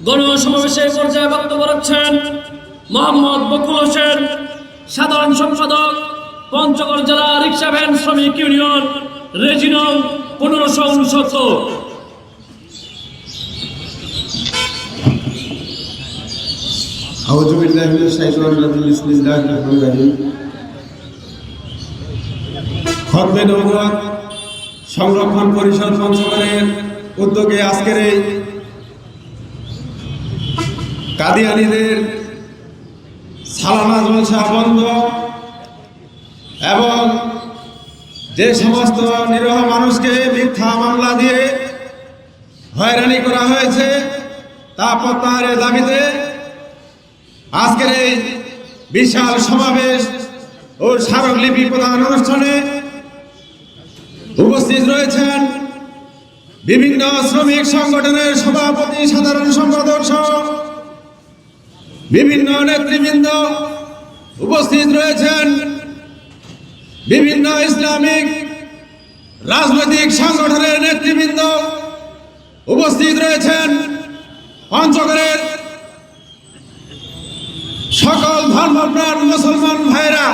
গণসমাবেশে পর্যায়ে বক্তব্য রাখছেন মোহাম্মদ বকুল হোসেন সাধারণ সম্পাদক পঞ্চগড় জেলা রিক্সা ভ্যান শ্রমিক ইউনিয়ন রেজিনং পনেরোশো উনসত্তর أعوذ بالله من الشيطان الرجيم بسم الله الرحمن الرحيم খতমে নবুয়ত সংরক্ষণ পরিষদ পঞ্চগড়ের উদ্যোগে আজকের এই কাদিয়ানিদের সালানা জলসা বন্ধ এবং যে সমস্ত নিরহ মানুষকে মিথ্যা মামলা দিয়ে হয়রানি করা হয়েছে, তা প্রত্যাহারের দাবিতে আজকের এই বিশাল সমাবেশ ও স্মারকলিপি প্রদান অনুষ্ঠানে উপস্থিত রয়েছেন বিভিন্ন শ্রমিক সংগঠনের সভাপতি, সাধারণ সম্পাদক সহ বিভিন্ন নেতৃবৃন্দ উপস্থিত রয়েছেন। বিভিন্ন ইসলামিক, রাজনৈতিক সংগঠনের নেতৃবৃন্দ উপস্থিত রয়েছেন। পঞ্চগড়ের সকল ধর্মপ্রাণ মুসলমান ভাইরা,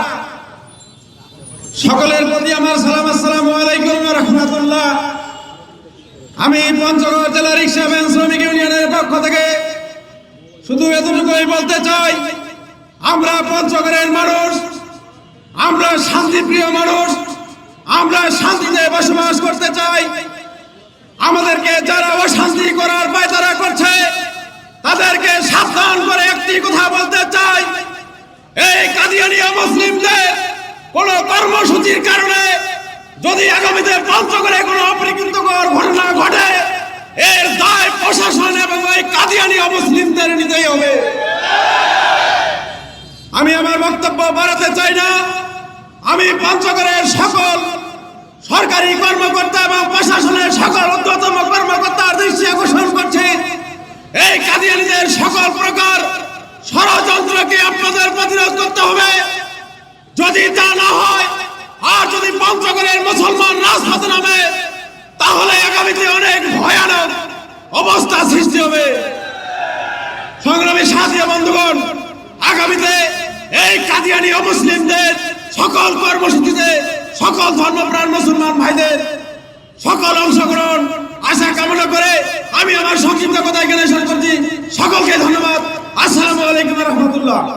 সকলের প্রতি আমার সালাম, আসসালামু আলাইকুম রহমতুল্লাহ। আমি পঞ্চগড় জেলা রিক্সা ভ্যান শ্রমিক ইউনিয়নের পক্ষ থেকে শুধু এতটুকুই বলতে চাই, আমরা পঞ্চগড়ের মানুষ, আমরা শান্তিপ্রিয় মানুষ, আমরা শান্তিতে বসবাস করতে চাই। আমাদেরকে যারা অশান্তি করার পায়তারা করছে, তাদেরকে সাবধান করে একটি কথা বলতে চাই। এই কাদিয়ানিয়া মুসলিমদের কোন কর্মসূচির কারণে যদি আগামীতে পঞ্চগড়ে কোনো অপ্রীতিকর ঘটনা ঘটে, এর দায় প্রশাসন এবং ওই কাদিয়ানিয়া মুসলিমদের নিতেই হবে। আমি আমার বক্তব্য বাড়াতে চাই না। আমি পঞ্চগড়ের সকল সরকারি কর্মকর্তা এবং প্রশাসনের সকল অন্যতম কর্মকর্তার দৃষ্টি আকর্ষণ করছি। এই কাদিয়ানিদের সকল প্রকার ষড়যন্ত্রকে আপনাদের প্রতিরোধ করতে হবে। যদি তা না হয়, আর যদি পঞ্চগড়ের মুসলমান রাজপথে নামে, তাহলে আগামীতে অনেক ভয়ানক অবস্থা সৃষ্টি হবে। সংগ্রামী সাথী, বন্ধুগণ, আগামীতে এই কাদিয়ানি অমুসলিমদের সকল কর্মসূচিতে, সকল ধর্মপ্রাণ মুসলমান ভাইদের সকল অংশগ্রহণ আশা কামনা করে আমি আমার সংক্ষিপ্ত কথা এখানে শেষ সকলকে ধন্যবাদ। আসসালামু আলাইকুম রহমতুল্লাহ।